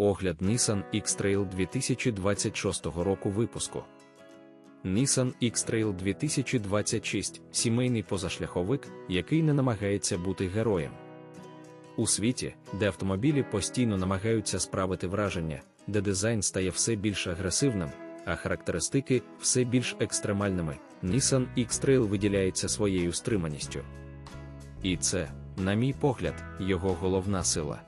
Огляд Nissan X-Trail 2026 року випуску. Nissan X-Trail 2026 сімейний позашляховик, який не намагається бути героєм. У світі, де автомобілі постійно намагаються справити враження, де дизайн стає все більш агресивним, а характеристики все більш екстремальними, Nissan X-Trail виділяється своєю стриманістю. І це, на мій погляд, його головна сила.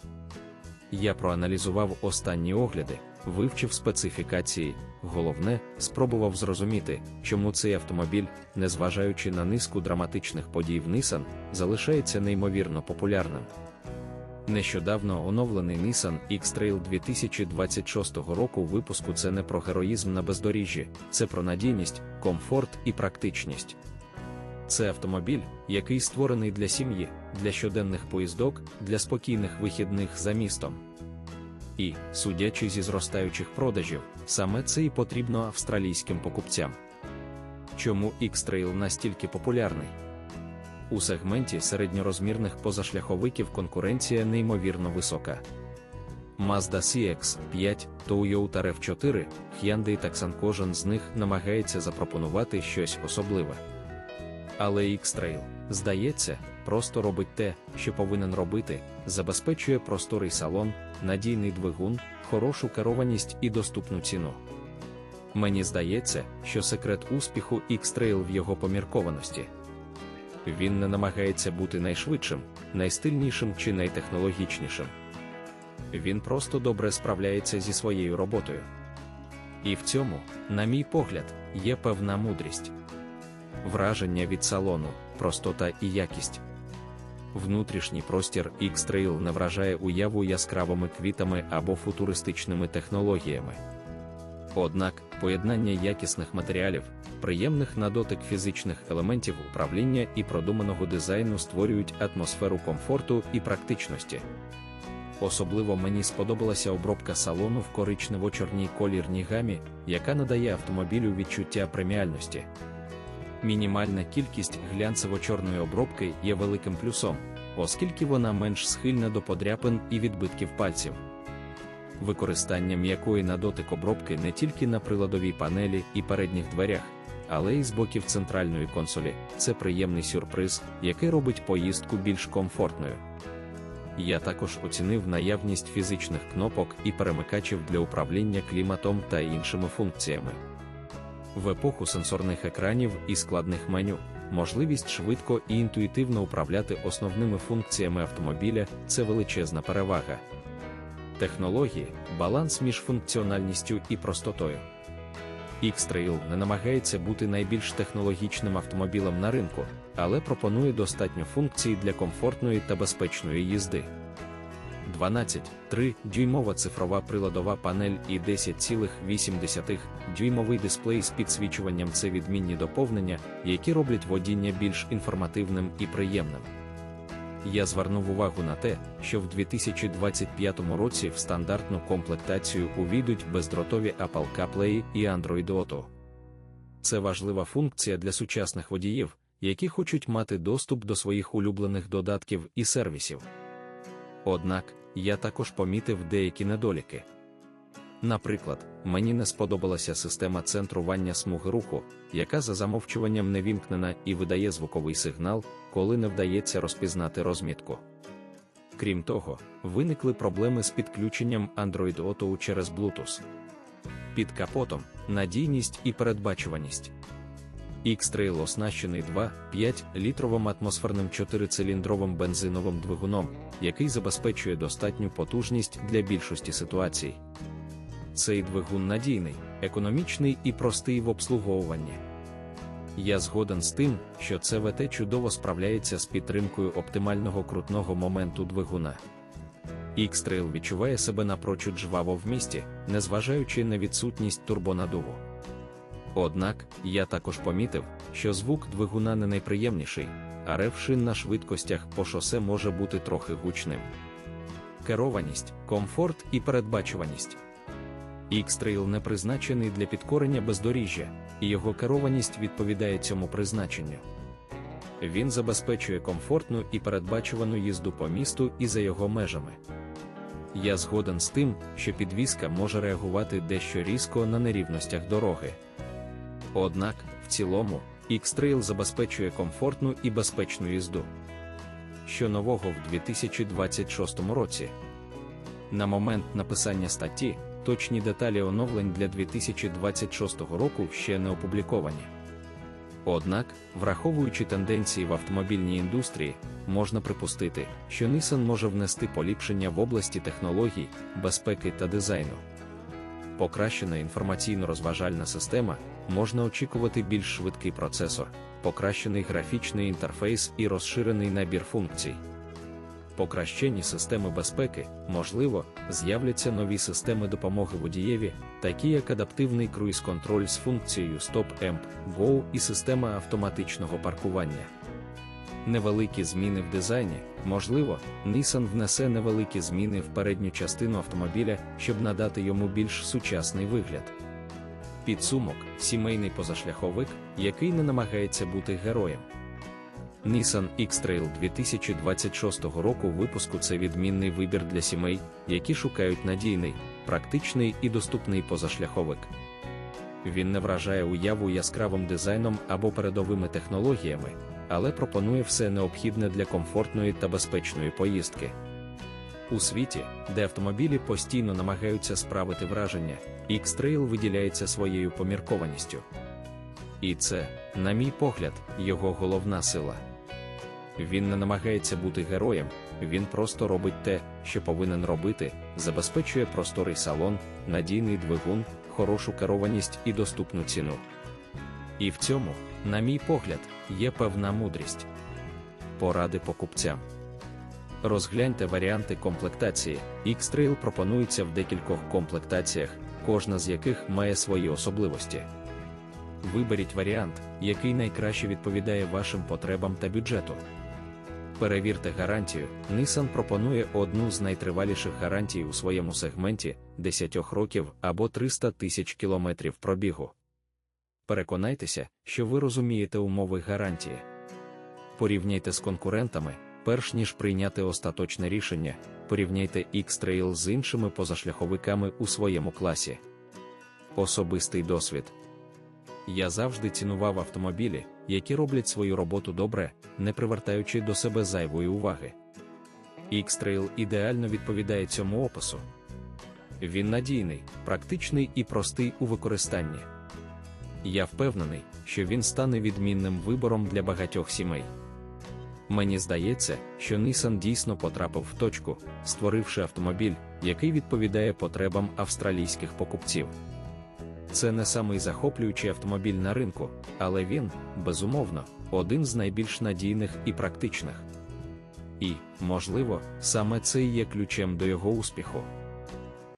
Я проаналізував останні огляди, вивчив специфікації, головне, спробував зрозуміти, чому цей автомобіль, незважаючи на низку драматичних подій в Nissan, залишається неймовірно популярним. Нещодавно оновлений Nissan X-Trail 2026 року випуску це не про героїзм на бездоріжжі, це про надійність, комфорт і практичність. Це автомобіль, який створений для сім'ї, для щоденних поїздок, для спокійних вихідних за містом. І, судячи зі зростаючих продажів, саме це і потрібно австралійським покупцям. Чому X-Trail настільки популярний? У сегменті середньорозмірних позашляховиків конкуренція неймовірно висока. Mazda CX-5, Toyota RAV4, Hyundai Tucson кожен з них намагається запропонувати щось особливе. Але X-Trail, здається, просто робить те, що повинен робити, забезпечує просторий салон, надійний двигун, хорошу керованість і доступну ціну. Мені здається, що секрет успіху X-Trail в його поміркованості. Він не намагається бути найшвидшим, найстильнішим чи найтехнологічнішим. Він просто добре справляється зі своєю роботою. І в цьому, на мій погляд, є певна мудрість. Враження від салону, простота і якість. Внутрішній простір X-Trail не вражає уяву яскравими квітами або футуристичними технологіями. Однак, поєднання якісних матеріалів, приємних на дотик фізичних елементів управління і продуманого дизайну створюють атмосферу комфорту і практичності. Особливо мені сподобалася обробка салону в коричнево-чорній колірній гамі, яка надає автомобілю відчуття преміальності. Мінімальна кількість глянцево-чорної обробки є великим плюсом, оскільки вона менш схильна до подряпин і відбитків пальців. Використання м'якої на дотик обробки не тільки на приладовій панелі і передніх дверях, але й з боків центральної консолі це приємний сюрприз, який робить поїздку більш комфортною. Я також оцінив наявність фізичних кнопок і перемикачів для управління кліматом та іншими функціями. В епоху сенсорних екранів і складних меню, можливість швидко і інтуїтивно управляти основними функціями автомобіля це величезна перевага. Технології баланс між функціональністю і простотою. X-Trail не намагається бути найбільш технологічним автомобілем на ринку, але пропонує достатньо функцій для комфортної та безпечної їзди. 12,3 дюймова цифрова приладова панель і 10,8 дюймовий дисплей з підсвічуванням це відмінні доповнення, які роблять водіння більш інформативним і приємним. Я звернув увагу на те, що в 2025 році в стандартну комплектацію увійдуть бездротові Apple CarPlay і Android Auto. Це важлива функція для сучасних водіїв, які хочуть мати доступ до своїх улюблених додатків і сервісів. Однак, я також помітив деякі недоліки. Наприклад, мені не сподобалася система центрування смуги руху, яка за замовчуванням не вімкнена і видає звуковий сигнал, коли не вдається розпізнати розмітку. Крім того, виникли проблеми з підключенням Android Auto через Bluetooth. Під капотом надійність і передбачуваність. X-Trail оснащений 2,5 літровим атмосферним 4-циліндровим бензиновим двигуном, який забезпечує достатню потужність для більшості ситуацій. Цей двигун надійний, економічний і простий в обслуговуванні. Я згоден з тим, що ЦВТ чудово справляється з підтримкою оптимального крутного моменту двигуна. X-Trail відчуває себе напрочуд жваво в місті, незважаючи на відсутність турбонадуву. Однак, я також помітив, що звук двигуна не найприємніший, а рев шин на швидкостях по шосе може бути трохи гучним. Керованість, комфорт і передбачуваність. X-Trail не призначений для підкорення бездоріжжя, і його керованість відповідає цьому призначенню. Він забезпечує комфортну і передбачувану їзду по місту і за його межами. Я згоден з тим, що підвізка може реагувати дещо різко на нерівностях дороги. Однак, в цілому, X-Trail забезпечує комфортну і безпечну їзду. Що нового в 2026 році? На момент написання статті, точні деталі оновлень для 2026 року ще не опубліковані. Однак, враховуючи тенденції в автомобільній індустрії, можна припустити, що Nissan може внести поліпшення в області технологій, безпеки та дизайну. Покращена інформаційно-розважальна система можна очікувати більш швидкий процесор, покращений графічний інтерфейс і розширений набір функцій. Покращені системи безпеки, можливо, з'являться нові системи допомоги водієві, такі як адаптивний круїз-контроль з функцією Stop Amp Go і система автоматичного паркування. Невеликі зміни в дизайні, можливо, Nissan внесе невеликі зміни в передню частину автомобіля, щоб надати йому більш сучасний вигляд. Підсумок сімейний позашляховик, який не намагається бути героєм. Nissan X-Trail 2026 року випуску це відмінний вибір для сімей, які шукають надійний, практичний і доступний позашляховик. Він не вражає уяву яскравим дизайном або передовими технологіями, але пропонує все необхідне для комфортної та безпечної поїздки. У світі, де автомобілі постійно намагаються справити враження, X-Trail виділяється своєю поміркованістю. І це, на мій погляд, його головна сила. Він не намагається бути героєм, він просто робить те, що повинен робити, забезпечує просторий салон, надійний двигун, хорошу керованість і доступну ціну. І в цьому, на мій погляд, є певна мудрість. Поради покупцям. Розгляньте варіанти комплектації. X-Trail пропонується в декількох комплектаціях, кожна з яких має свої особливості. Виберіть варіант, який найкраще відповідає вашим потребам та бюджету. Перевірте гарантію. Nissan пропонує одну з найтриваліших гарантій у своєму сегменті 10 років або 300 тисяч кілометрів пробігу. Переконайтеся, що ви розумієте умови гарантії. Порівняйте з конкурентами, перш ніж прийняти остаточне рішення, порівняйте X-Trail з іншими позашляховиками у своєму класі. Особистий досвід. Я завжди цінував автомобілі, які роблять свою роботу добре, не привертаючи до себе зайвої уваги. X-Trail ідеально відповідає цьому опису. Він надійний, практичний і простий у використанні. Я впевнений, що він стане відмінним вибором для багатьох сімей. Мені здається, що Nissan дійсно потрапив в точку, створивши автомобіль, який відповідає потребам австралійських покупців. Це не самий захоплюючий автомобіль на ринку, але він, безумовно, один з найбільш надійних і практичних. І, можливо, саме це і є ключем до його успіху.